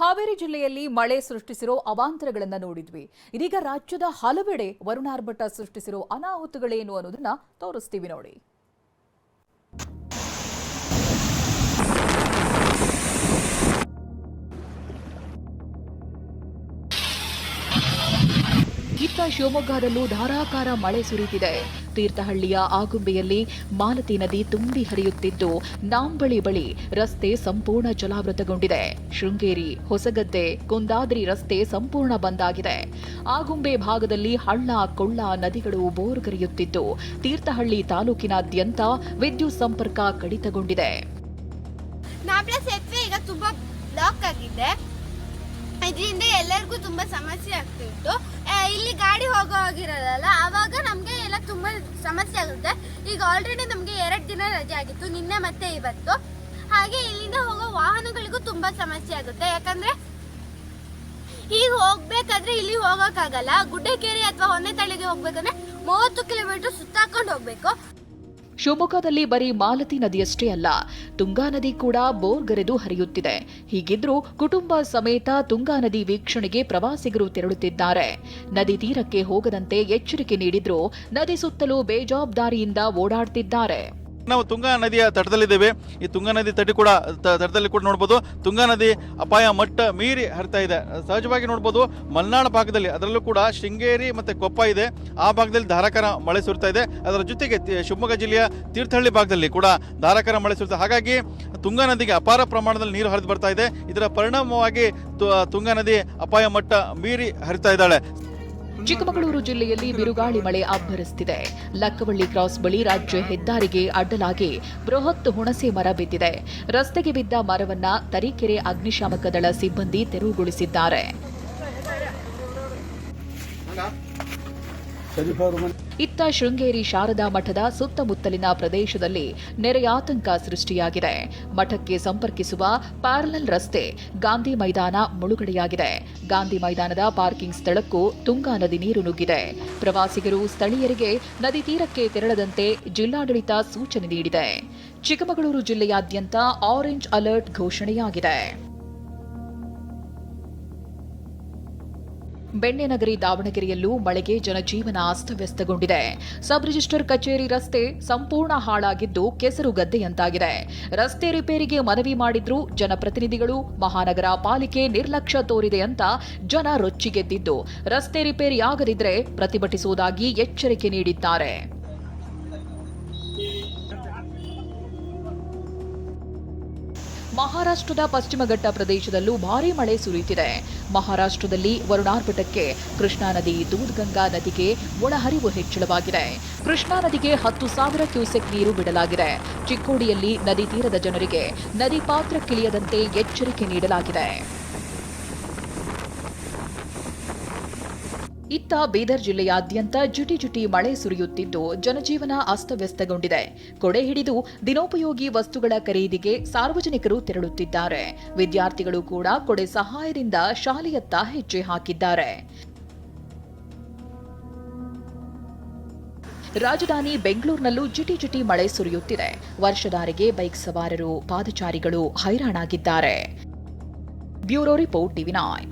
ಹಾವೇರಿ ಜಿಲ್ಲೆಯಲ್ಲಿ ಮಳೆ ಸೃಷ್ಟಿಸಿರೋ ಅವಾಂತರಗಳನ್ನು ನೋಡಿದ್ವಿ. ಇದೀಗ ರಾಜ್ಯದ ಹಲವೆಡೆ ವರುಣಾರ್ಭಟ ಸೃಷ್ಟಿಸಿರೋ ಅನಾಹುತಗಳೇನು ಅನ್ನೋದನ್ನ ತೋರಿಸ್ತೀವಿ ನೋಡಿ. ಶಿವಮೊಗ್ಗದಲ್ಲೂ ಧಾರಾಕಾರ ಮಳೆ ಸುರಿಯುತ್ತಿದೆ ತೀರ್ಥಹಳ್ಳಿಯ ಆಗುಂಬೆಯಲ್ಲಿ ಮಾಲತಿ ನದಿ ತುಂಬಿ ಹರಿಯುತ್ತಿದ್ದು, ನಾಂಬಳಿ ಬಳಿ ರಸ್ತೆ ಸಂಪೂರ್ಣ ಜಲಾವೃತಗೊಂಡಿದೆ. ಶೃಂಗೇರಿ, ಹೊಸಗದ್ದೆ, ಕುಂದಾದ್ರಿ ರಸ್ತೆ ಸಂಪೂರ್ಣ ಬಂದ್ ಆಗಿದೆ ಆಗುಂಬೆ ಭಾಗದಲ್ಲಿ ಹಳ್ಳ, ಕೊಳ್ಳ ನದಿಗಳು ಬೋರ್ಗರಿಯುತ್ತಿದ್ದು, ತೀರ್ಥಹಳ್ಳಿ ತಾಲೂಕಿನಾದ್ಯಂತ ವಿದ್ಯುತ್ ಸಂಪರ್ಕ ಕಡಿತಗೊಂಡಿದೆ. ಈಗ ಇದರಿಂದ ಎಲ್ಲರಿಗೂ ತುಂಬಾ ಸಮಸ್ಯೆ ಆಗ್ತಿತ್ತು. ಇಲ್ಲಿ ಗಾಡಿ ಹೋಗೋ ಆಗಿರೋದಲ್ಲ ಅವಾಗ ನಮಗೆ ಎಲ್ಲ ತುಂಬಾ ಸಮಸ್ಯೆ ಆಗುತ್ತೆ. ಈಗ ಆಲ್ರೆಡಿ ನಮಗೆ ಎರಡು ದಿನ ರಜೆ ಆಗಿತ್ತು, ನಿನ್ನೆ ಮತ್ತೆ ಇವತ್ತು. ಹಾಗೆ ಇಲ್ಲಿಂದ ಹೋಗೋ ವಾಹನಗಳಿಗೂ ತುಂಬಾ ಸಮಸ್ಯೆ ಆಗುತ್ತೆ. ಯಾಕಂದ್ರೆ ಈಗ ಹೋಗ್ಬೇಕಾದ್ರೆ ಇಲ್ಲಿ ಹೋಗೋಕ್ಕಾಗಲ್ಲ. ಗುಡ್ಡೆಕೇರಿ ಅಥವಾ ಹೊನ್ನೆತಳಿಗೆ ಹೋಗ್ಬೇಕಂದ್ರೆ ಮೂವತ್ತು ಕಿಲೋಮೀಟರ್ ಸುತ್ತಾಕೊಂಡು ಹೋಗ್ಬೇಕು. ಶಿವಮೊಗ್ಗದಲ್ಲಿ ಬರೀ ಮಾಲತಿ ನದಿಯಷ್ಟೇ ಅಲ್ಲ, ತುಂಗಾ ನದಿ ಕೂಡ ಬೋರ್ಗರೆದು ಹರಿಯುತ್ತಿದೆ. ಹೀಗಿದ್ರೂ ಕುಟುಂಬ ಸಮೇತ ತುಂಗಾ ನದಿ ವೀಕ್ಷಣೆಗೆ ಪ್ರವಾಸಿಗರು ತೆರಳುತ್ತಿದ್ದಾರೆ. ನದಿ ತೀರಕ್ಕೆ ಹೋಗದಂತೆ ಎಚ್ಚರಿಕೆ ನೀಡಿದ್ರೂ ನದಿ ಸುತ್ತಲೂ ಬೇಜವಾಬ್ದಾರಿಯಿಂದ ಓಡಾಡ್ತಿದ್ದಾರೆ. ನಾವು ತುಂಗಾ ನದಿಯ ತಟದಲ್ಲಿದ್ದೇವೆ. ಈ ತುಂಗಾ ನದಿ ತಟಿ ಕೂಡ ತಟದಲ್ಲಿ ಕೂಡ ನೋಡ್ಬೋದು. ತುಂಗಾ ನದಿ ಅಪಾಯ ಮಟ್ಟ ಮೀರಿ ಹರಿತಾ ಇದೆ. ಸಹಜವಾಗಿ ನೋಡ್ಬೋದು, ಮಲೆನಾಡ ಭಾಗದಲ್ಲಿ ಅದರಲ್ಲೂ ಕೂಡ ಶೃಂಗೇರಿ ಮತ್ತು ಕೊಪ್ಪ ಇದೆ. ಆ ಭಾಗದಲ್ಲಿ ಧಾರಾಕಾರ ಮಳೆ ಸುರಿತಾ ಇದೆ. ಅದರ ಜೊತೆಗೆ ಶಿವಮೊಗ್ಗ ಜಿಲ್ಲೆಯ ತೀರ್ಥಹಳ್ಳಿ ಭಾಗದಲ್ಲಿ ಕೂಡ ಧಾರಾಕಾರ ಮಳೆ ಸುರಿತಾ ಹಾಗಾಗಿ ತುಂಗಾ ನದಿಗೆ ಅಪಾರ ಪ್ರಮಾಣದಲ್ಲಿ ನೀರು ಹರಿದು ಬರ್ತಾ ಇದೆ. ಇದರ ಪರಿಣಾಮವಾಗಿ ತುಂಗಾ ನದಿ ಅಪಾಯ ಮಟ್ಟ ಮೀರಿ ಹರಿತಾ ಇದ್ದಾಳೆ. ಚಿಕ್ಕಮಗಳೂರು ಜಿಲ್ಲೆಯಲ್ಲಿ ಬಿರುಗಾಳಿ ಮಳೆ ಅಬ್ಬರಿಸುತ್ತಿದೆ ಲಕ್ಕವಳ್ಳಿ ಕ್ರಾಸ್ ಬಳಿ ರಾಜ್ಯ ಹೆದ್ದಾರಿಗೆ ಅಡ್ಡಲಾಗಿ ಬೃಹತ್ ಹುಣಸೆ ಮರ ಬಿದ್ದಿದೆ. ರಸ್ತೆಗೆ ಬಿದ್ದ ಮರವನ್ನ ತರೀಕೆರೆ ಅಗ್ನಿಶಾಮಕ ದಳ ಸಿಬ್ಬಂದಿ ತೆರವುಗೊಳಿಸಿದ್ದಾರೆ. ಇತ್ತ ಶೃಂಗೇರಿ ಶಾರದಾ ಮಠದ ಸುತ್ತಮುತ್ತಲಿನ ಪ್ರದೇಶದಲ್ಲಿ ನೆರೆಯಾತಂಕ ಸೃಷ್ಟಿಯಾಗಿದೆ. ಮಠಕ್ಕೆ ಸಂಪರ್ಕಿಸುವ ಪ್ಯಾರಲಲ್ ರಸ್ತೆ ಗಾಂಧಿ ಮೈದಾನ ಮುಳುಗಡೆಯಾಗಿದೆ. ಗಾಂಧಿ ಮೈದಾನದ ಪಾರ್ಕಿಂಗ್ ಸ್ಥಳಕ್ಕೂ ತುಂಗಾ ನದಿ ನೀರು ನುಗ್ಗಿದೆ. ಪ್ರವಾಸಿಗರು ಸ್ಥಳೀಯರಿಗೆ ನದಿ ತೀರಕ್ಕೆ ತೆರಳದಂತೆ ಜಿಲ್ಲಾಡಳಿತ ಸೂಚನೆ ನೀಡಿದೆ. ಚಿಕ್ಕಮಗಳೂರು ಜಿಲ್ಲೆಯಾದ್ಯಂತ ಆರೆಂಜ್ ಅಲರ್ಟ್ ಘೋಷಣೆಯಾಗಿದೆ. ಬೆಣ್ಣೆನಗರಿ ದಾವಣಗೆರೆಯಲ್ಲೂ ಮಳೆಗೆ ಜನಜೀವನ ಅಸ್ತವ್ಯಸ್ತಗೊಂಡಿದೆ. ಸಬ್ ರಿಜಿಸ್ಟರ್ ಕಚೇರಿ ರಸ್ತೆ ಸಂಪೂರ್ಣ ಹಾಳಾಗಿದ್ದು ಕೆಸರು ಗದ್ದೆಯಂತಾಗಿದೆ. ರಸ್ತೆ ರಿಪೇರಿಗೆ ಮನವಿ ಮಾಡಿದ್ರೂ ಜನಪ್ರತಿನಿಧಿಗಳು, ಮಹಾನಗರ ಪಾಲಿಕೆ ನಿರ್ಲಕ್ಷ್ಯ ತೋರಿದೆ ಅಂತ ಜನ ರೊಚ್ಚಿಗೆದ್ದಿದ್ದು. ರಸ್ತೆ ರಿಪೇರಿಯಾಗದಿದ್ರೆ ಪ್ರತಿಭಟಿಸುವುದಾಗಿ ಎಚ್ಚರಿಕೆ ನೀಡಿದ್ದಾರೆ. ಮಹಾರಾಷ್ಟ್ರದ ಪಶ್ಚಿಮ ಘಟ್ಟ ಪ್ರದೇಶದಲ್ಲೂ ಭಾರೀ ಮಳೆ ಸುರಿಯುತ್ತಿದೆ. ಮಹಾರಾಷ್ಟ್ರದಲ್ಲಿ ವರುಣಾರ್ಭಟಕ್ಕೆ ಕೃಷ್ಣಾ ನದಿ, ದೂದ್ಗಂಗಾ ನದಿಗೆ ಒಳಹರಿವು ಹೆಚ್ಚಳವಾಗಿದೆ. ಕೃಷ್ಣಾ ನದಿಗೆ ಹತ್ತು ಸಾವಿರ ಕ್ಯೂಸೆಕ್ ನೀರು ಬಿಡಲಾಗಿದೆ. ಚಿಕ್ಕೋಡಿಯಲ್ಲಿ ನದಿ ತೀರದ ಜನರಿಗೆ ನದಿ ಪಾತ್ರಕ್ಕಿಳಿಯದಂತೆ ಎಚ್ಚರಿಕೆ ನೀಡಲಾಗಿದೆ. ಇತ್ತ ಬೀದರ್ ಜಿಲ್ಲೆಯಾದ್ಯಂತ ಜುಟಿ ಜುಟಿ ಮಳೆ ಸುರಿಯುತ್ತಿದ್ದು ಜನಜೀವನ ಅಸ್ತವ್ಯಸ್ತಗೊಂಡಿದೆ. ಕೊಡೆ ಹಿಡಿದು ದಿನೋಪಯೋಗಿ ವಸ್ತುಗಳ ಖರೀದಿಗೆ ಸಾರ್ವಜನಿಕರು ತೆರಳುತ್ತಿದ್ದಾರೆ. ವಿದ್ಯಾರ್ಥಿಗಳು ಕೂಡ ಕೊಡೆ ಸಹಾಯದಿಂದ ಶಾಲೆಯತ್ತ ಹೆಜ್ಜೆ ಹಾಕಿದ್ದಾರೆ. ರಾಜಧಾನಿ ಬೆಂಗಳೂರಿನಲ್ಲೂ ಜಿಟಿ ಜಿಟಿ ಮಳೆ ಸುರಿಯುತ್ತಿದೆ. ವರ್ಷದಾರಿಗೆ ಬೈಕ್ ಸವಾರರು, ಪಾದಚಾರಿಗಳು ಹೈರಾಣಾಗಿದ್ದಾರೆ. Bureau report TV nine